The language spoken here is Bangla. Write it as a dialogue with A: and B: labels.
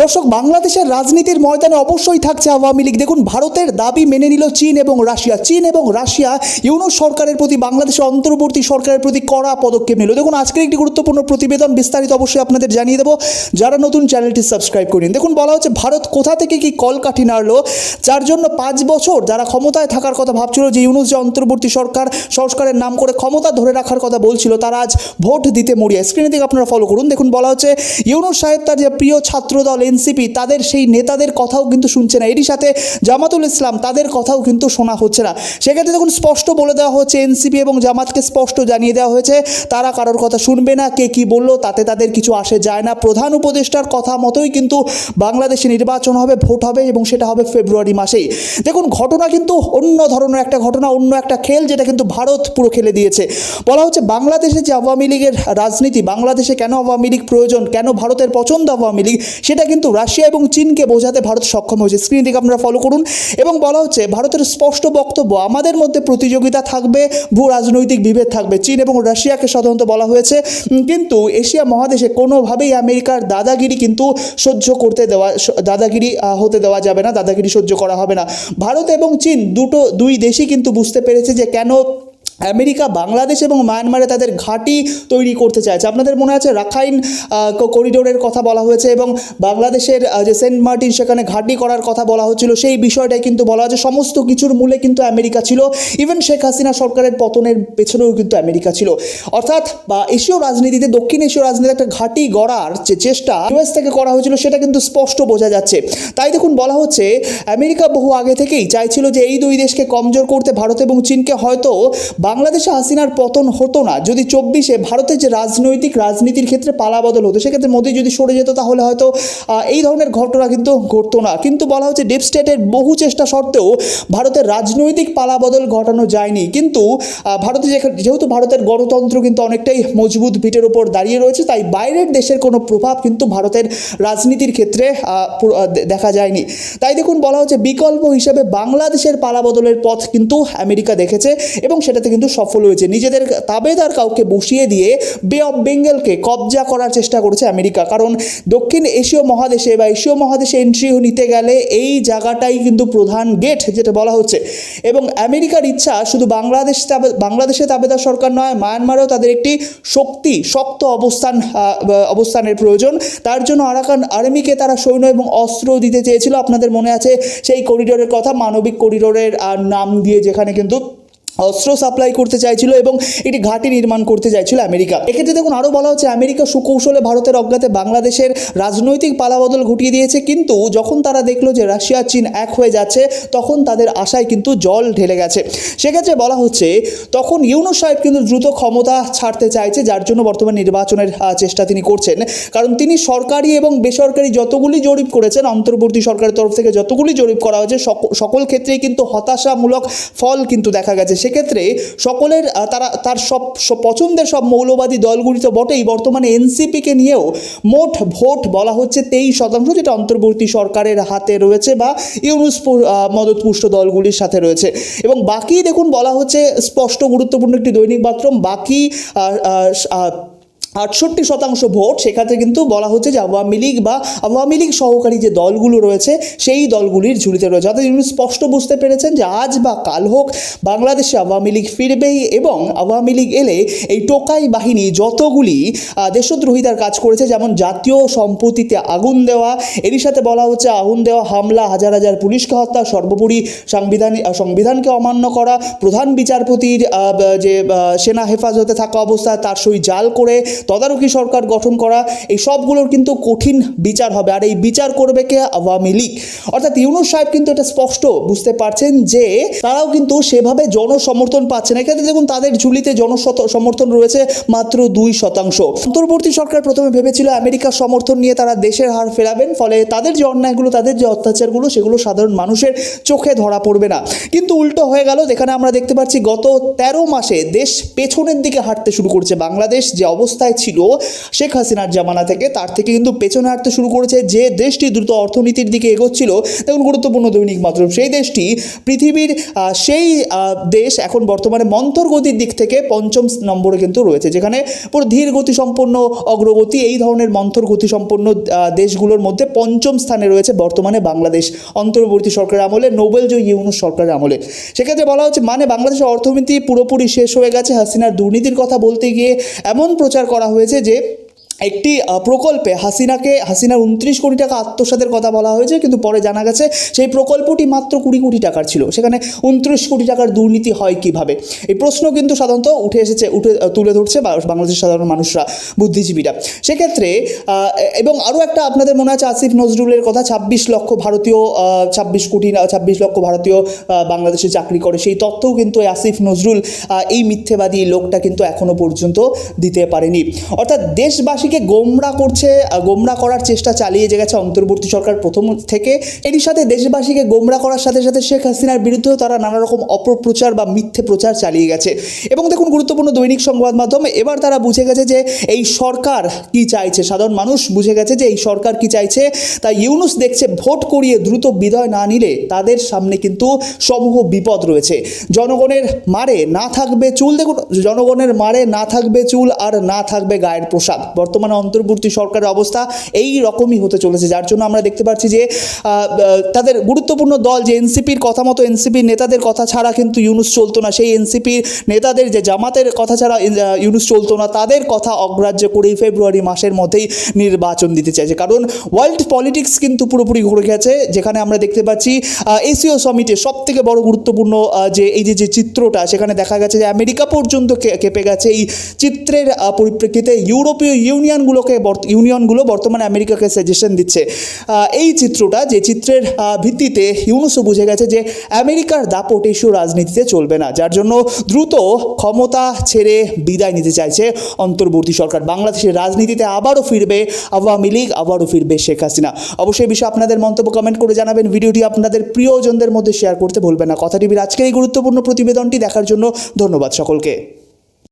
A: দর্শক, বাংলাদেশের রাজনীতির ময়দানে অবশ্যই থাকছে আওয়ামী লীগ। দেখুন, ভারতের দাবি মেনে নিল চীন এবং রাশিয়া। চীন এবং রাশিয়া ইউনো সরকারের প্রতি বাংলাদেশের অন্তর্বর্তী সরকারের প্রতি কড়া পদক্ষেপ নিল। দেখুন, আজকের একটি গুরুত্বপূর্ণ প্রতিবেদন বিস্তারিত অবশ্যই আপনাদের জানিয়ে দেবো। যারা নতুন চ্যানেলটি সাবস্ক্রাইব করেন, দেখুন, বলা হচ্ছে, ভারত কোথা থেকে কি কলকাঠি নাড়লো? যার জন্য পাঁচ বছর যারা ক্ষমতায় থাকার কথা ভাবছিল যে ইউনুস যে অন্তর্বর্তী সরকার, সংস্কারের নাম করে ক্ষমতা ধরে রাখার কথা বলছিল, তারা আজ ভোট দিতে মরিয়া। স্ক্রিনে থেকে আপনারা ফলো করুন। দেখুন, বলা হচ্ছে, ইউনুস সাহেব তার যে প্রিয় ছাত্রদল এনসিপি, তাদের সেই নেতাদের কথাও কিন্তু শুনছে না। এরই সাথে জামাতুল ইসলাম, তাদের কথাও কিন্তু শোনা হচ্ছে না। সেক্ষেত্রে দেখুন, স্পষ্ট বলে দেওয়া হচ্ছে এনসিপি এবং জামাতকে স্পষ্ট জানিয়ে দেওয়া হয়েছে। তারা কারোর কথা শুনবে না, কে কি বলল, তাতে তাদের কিছু আসে যায় না। প্রধান উপদেষ্টার কথা মতোই কিন্তু বাংলাদেশে নির্বাচন হবে, ভোট হবে এবং সেটা হবে ফেব্রুয়ারি মাসেই। দেখুন, ঘটনা কিন্তু অন্য ধরনের একটা ঘটনা, অন্য একটা খেল যেটা কিন্তু ভারত পুরো খেলে দিয়েছে। বলা হচ্ছে, বাংলাদেশে যে আওয়ামী লীগের রাজনীতি, বাংলাদেশে কেন আওয়ামী লীগ প্রয়োজন, কেন ভারতের পছন্দ আওয়ামী লীগ, সেটা কিন্তু রাশিয়া এবং চীনকে বোঝাতে ভারত সক্ষম হয়েছে। স্ক্রিন থেকে আপনারা ফলো করুন এবং বলা হচ্ছে, ভারতের স্পষ্ট বক্তব্য, আমাদের মধ্যে প্রতিযোগিতা থাকবে, ভূ রাজনৈতিক বিভেদ থাকবে। চীন এবং রাশিয়াকে সাধারণত বলা হয়েছে কিন্তু এশিয়া মহাদেশে কোনোভাবেই আমেরিকার দাদাগিরি কিন্তু সহ্য করতে দেওয়া দাদাগিরি হতে দেওয়া যাবে না, দাদাগিরি সহ্য করা হবে না। ভারত এবং চীন দুটো, দুই দেশই কিন্তু বুঝতে পেরেছে যে কেন আমেরিকা, বাংলাদেশ এবং মায়ানমারে তাদের ঘাঁটি তৈরি করতে চাইছে। আপনাদের মনে আছে রাখাইন করিডোরের কথা বলা হয়েছে এবং বাংলাদেশের যে সেন্ট মার্টিন সেখানে ঘাঁটি করার কথা বলা হচ্ছিল, সেই বিষয়টাই কিন্তু বলা হয়েছে সমস্ত কিছুর মূলে কিন্তু আমেরিকা ছিল। ইভেন শেখ হাসিনা সরকারের পতনের পেছনেও কিন্তু আমেরিকা ছিল। অর্থাৎ, বা এশীয় রাজনীতিতে, দক্ষিণ এশীয় রাজনীতি একটা ঘাঁটি গড়ার যে চেষ্টা ইউএস থেকে করা হয়েছিল, সেটা কিন্তু স্পষ্ট বোঝা যাচ্ছে। তাই দেখুন, বলা হচ্ছে, আমেরিকা বহু আগে থেকেই চাইছিল যে এই দুই দেশকে কমজোর করতে ভারত এবং চীনকে হয়তো বাংলাদেশে হাসিনার পতন হতো না। যদি চব্বিশে ভারতের যে রাজনৈতিক রাজনীতির ক্ষেত্রে পালাবদল হতো, সেক্ষেত্রে মোদী যদি সরে যেত, তাহলে হয়তো এই ধরনের ঘটনা কিন্তু ঘটতো না। কিন্তু বলা হচ্ছে ডিপ স্টেটের বহু চেষ্টা সত্ত্বেও ভারতের রাজনৈতিক পালাবদল ঘটানো যায়নি। কিন্তু ভারতে যেহেতু ভারতের গণতন্ত্র কিন্তু অনেকটাই মজবুত ভিটের উপর দাঁড়িয়ে রয়েছে, তাই বাইরের দেশের কোনো প্রভাব কিন্তু ভারতের রাজনীতির ক্ষেত্রে দেখা যায়নি। তাই দেখুন, বলা হচ্ছে বিকল্প হিসেবে বাংলাদেশের পালাবদলের পথ কিন্তু আমেরিকা দেখেছে এবং সেটাতে কিন্তু সফল হয়েছে। নিজেদের তাবেদার কাউকে বসিয়ে দিয়ে বে অফ বেঙ্গলকে কবজা করার চেষ্টা করেছে আমেরিকা। কারণ দক্ষিণ এশীয় মহাদেশে বা এশীয় মহাদেশে এন্ট্রি নিতে গেলে এই জায়গাটাই কিন্তু প্রধান গেট যেটা বলা হচ্ছে। এবং আমেরিকার ইচ্ছা শুধু বাংলাদেশ বাংলাদেশে তাবেদার সরকার নয়, মায়ানমারেও তাদের একটি শক্তি, শক্ত অবস্থান অবস্থানের প্রয়োজন। তার জন্য আরাকান আর্মিকে তারা সৈন্য এবং অস্ত্র দিতে চেয়েছিল। আপনাদের মনে আছে সেই করিডোরের কথা, মানবিক করিডোরের নাম দিয়ে যেখানে কিন্তু অস্ত্র সাপ্লাই করতে চাইছিল এবং একটি ঘাঁটি নির্মাণ করতে চাইছিল আমেরিকা। এক্ষেত্রে দেখুন, আরও বলা হচ্ছে, আমেরিকা সুকৌশলে ভারতের অজ্ঞাতে বাংলাদেশের রাজনৈতিক পালাবদল ঘটিয়ে দিয়েছে, কিন্তু যখন তারা দেখল যে রাশিয়া, চীন এক হয়ে যাচ্ছে, তখন তাদের আশায় কিন্তু জল ঢেলে গেছে। সেক্ষেত্রে বলা হচ্ছে, তখন ইউনুস সাহেব কিন্তু দ্রুত ক্ষমতা ছাড়তে চাইছে, যার জন্য বর্তমান নির্বাচনের চেষ্টা তিনি করছেন। কারণ তিনি সরকারি এবং বেসরকারি যতগুলি জরিপ করেছেন, অন্তর্বর্তী সরকারের তরফ থেকে যতগুলি জরিপ করা হয়েছে সক- সকল ক্ষেত্রেই কিন্তু হতাশামূলক ফল কিন্তু দেখা গেছে। সেক্ষেত্রে সকলের তারা, তার সব পছন্দের সব মৌলবাদী দলগুলি তো বটেই। বর্তমানে এনসিপিকে নিয়েও মোট ভোট বলা হচ্ছে তেইশ শতাংশ, যেটা অন্তর্বর্তী সরকারের হাতে রয়েছে বা ইউনুস মদতপুষ্ট দলগুলির সাথে রয়েছে। এবং বাকি দেখুন, বলা হচ্ছে স্পষ্ট গুরুত্বপূর্ণ একটি দৈনিক বাথরুম বাকি আটষট্টি শতাংশ ভোট, সেক্ষেত্রে কিন্তু বলা হচ্ছে যে আওয়ামী লীগ বা আওয়ামী লীগ সহকারী যে দলগুলো রয়েছে, সেই দলগুলির ঝুলিতে রয়েছে। অর্থাৎ তিনি স্পষ্ট বুঝতে পেরেছেন যে আজ বা কাল হোক, বাংলাদেশে আওয়ামী লীগ ফিরবেই এবং আওয়ামী লীগ এলে এই টোকাই বাহিনী যতগুলি দেশদ্রোহিতার কাজ করেছে, যেমন জাতীয় সম্পত্তিতে আগুন দেওয়া, এরই সাথে বলা হচ্ছে আগুন দেওয়া, হামলা, হাজার হাজার পুলিশকে হত্যা, সর্বোপরি সাংবিধান সংবিধানকে অমান্য করা, প্রধান বিচারপতির যে সেনা হেফাজতে থাকা অবস্থায় তার সই জাল করে তদারকি সরকার গঠন করা, এই সবগুলোর কিন্তু কঠিন বিচার হবে। আর এই বিচার করবে কে? আওয়ামী লীগ। অর্থাৎ ইউনুস সাহেব কিন্তু এটা স্পষ্ট বুঝতে পারছেন যে, তারাও কিন্তু সেভাবে জনসমর্থন পাচ্ছে না। এক্ষেত্রে দেখুন, তাদের ঝুলিতে জনশত সমর্থন রয়েছে মাত্র দুই শতাংশ। অন্তর্বর্তী সরকার প্রথমে ভেবেছিল আমেরিকার সমর্থন নিয়ে তারা দেশের হার ফেরাবেন, ফলে তাদের যে অন্যায়গুলো, তাদের যে অত্যাচারগুলো, সেগুলো সাধারণ মানুষের চোখে ধরা পড়বে না। কিন্তু উল্টো হয়ে গেল, যেখানে আমরা দেখতে পাচ্ছি গত তেরো মাসে দেশ পেছনের দিকে হাঁটতে শুরু করছে। বাংলাদেশ যে অবস্থায় ক্ষমতায় ছিল, শেখ হাসিনার জামানা থেকে। তার থেকে কিন্তু পেছনে হাঁটতে শুরু করেছে যে দেশটি দ্রুত অর্থনীতির দিকে এগোচ্ছিল। দেখুন, গুরুত্বপূর্ণ দৈনিক মাত্র সেই দেশটি, পৃথিবীর সেই দেশ এখন বর্তমানে মন্থর গতির দিক থেকে পঞ্চম নম্বরে কিন্তু রয়েছে, যেখানে পুরো ধীর গতি সম্পন্ন, অগ্রগতি, এই ধরনের মন্থর গতি সম্পন্ন দেশগুলোর মধ্যে পঞ্চম স্থানে রয়েছে বর্তমানে বাংলাদেশ। অন্তর্বর্তী সরকারের আমলে, নোবেল জয়ী ইউনুস সরকারের আমলে। সেক্ষেত্রে বলা হচ্ছে মানে বাংলাদেশের অর্থনীতি পুরোপুরি শেষ হয়ে গেছে। হাসিনার দুর্নীতির কথা বলতে গিয়ে এমন প্রচার করা হয়েছে যে একটি প্রকল্পে হাসিনাকে, হাসিনার উনত্রিশ কোটি টাকা আত্মসাতের কথা বলা হয়েছে, কিন্তু পরে জানা গেছে সেই প্রকল্পটি মাত্র কুড়ি কোটি টাকার ছিল। সেখানে উনত্রিশ কোটি টাকার দুর্নীতি হয় কীভাবে? এই প্রশ্ন কিন্তু সাধারণত উঠে এসেছে, উঠে তুলে ধরছে বাংলাদেশের সাধারণ মানুষরা, বুদ্ধিজীবীরা। সেক্ষেত্রে এবং আরও একটা আপনাদের মনে আছে আসিফ নজরুলের কথা, ছাব্বিশ লক্ষ ভারতীয় ছাব্বিশ কোটি ছাব্বিশ লক্ষ ভারতীয় বাংলাদেশে চাকরি করে। সেই তথ্যও কিন্তু আসিফ নজরুল এই মিথ্যেবাদী লোকটা কিন্তু এখনও পর্যন্ত দিতে পারেনি। অর্থাৎ দেশবাসীকে গোমরা করছে গোমরা করার চেষ্টা চালিয়ে যে গেছে অন্তর্বর্তী সরকার প্রথম থেকে। এরই সাথে দেশবাসীকে গোমরা করার সাথে সাথে শেখ হাসিনার বিরুদ্ধেও তারা নানা রকম অপপ্রচার বা মিথ্যে প্রচার চালিয়ে গেছে। এবং দেখুন, গুরুত্বপূর্ণ দৈনিক সংবাদ মাধ্যমে এবার তারা বুঝে গেছে যে এই সরকার কি চাইছে। সাধারণ মানুষ বুঝে গেছে যে এই সরকার কি চাইছে। তাই ইউনুস দেখছে ভোট করিয়ে দ্রুত বিদায় না নিলে তাদের সামনে কিন্তু সমূহ বিপদ রয়েছে। জনগণের মারে না থাকবে চুল। দেখুন, জনগণের মারে না থাকবে চুল আর না থাকবে গায়ের পোশাক। বর্তমানে অন্তর্বর্তী সরকারের অবস্থা এই রকমই হতে চলেছে। যার জন্য আমরা দেখতে পাচ্ছি যে তাদের গুরুত্বপূর্ণ দল যে এনসিপির কথা মতো, এনসিপির নেতাদের কথা ছাড়া কিন্তু ইউনুস চলতো না। সেই এনসিপির নেতাদের যে জামাতের কথা ছাড়া ইউনুস চলতো না। তাদের কথা অগ্রাহ্য করেই ফেব্রুয়ারি মাসের মধ্যেই নির্বাচন দিতে চাইছে কারণ ওয়ার্ল্ড পলিটিক্স কিন্তু পুরোপুরি ঘুরে গেছে। যেখানে আমরা দেখতে পাচ্ছি এসিও সমিটে সব থেকে বড় গুরুত্বপূর্ণ যে এই যে যে চিত্রটা, সেখানে দেখা গেছে যে আমেরিকা পর্যন্ত কেঁপে গেছে। এই চিত্রের পরিপ্রেক্ষিতে ইউরোপীয় ইউনিয়নগুলোকে ইউনিয়নগুলো বর্তমানে আমেরিকাকে সাজেশন দিচ্ছে। এই চিত্রটা, যে চিত্রের ভিত্তিতে ইউনুসও বুঝে গেছে যে আমেরিকার দাপট এসব রাজনীতিতে চলবে না, যার জন্য দ্রুত ক্ষমতা ছেড়ে বিদায় নিতে চাইছে অন্তর্বর্তী সরকার। বাংলাদেশের রাজনীতিতে আবারও ফিরবে আওয়ামী লীগ, আবারও ফিরবে শেখ হাসিনা। অবশ্যই বিষয়ে আপনাদের মন্তব্য কমেন্ট করে জানাবেন। ভিডিওটি আপনাদের প্রিয়জনদের মধ্যে শেয়ার করতে ভুলবেন না। কথা টিভির আজকের এই গুরুত্বপূর্ণ প্রতিবেদনটি দেখার জন্য ধন্যবাদ সকলকে।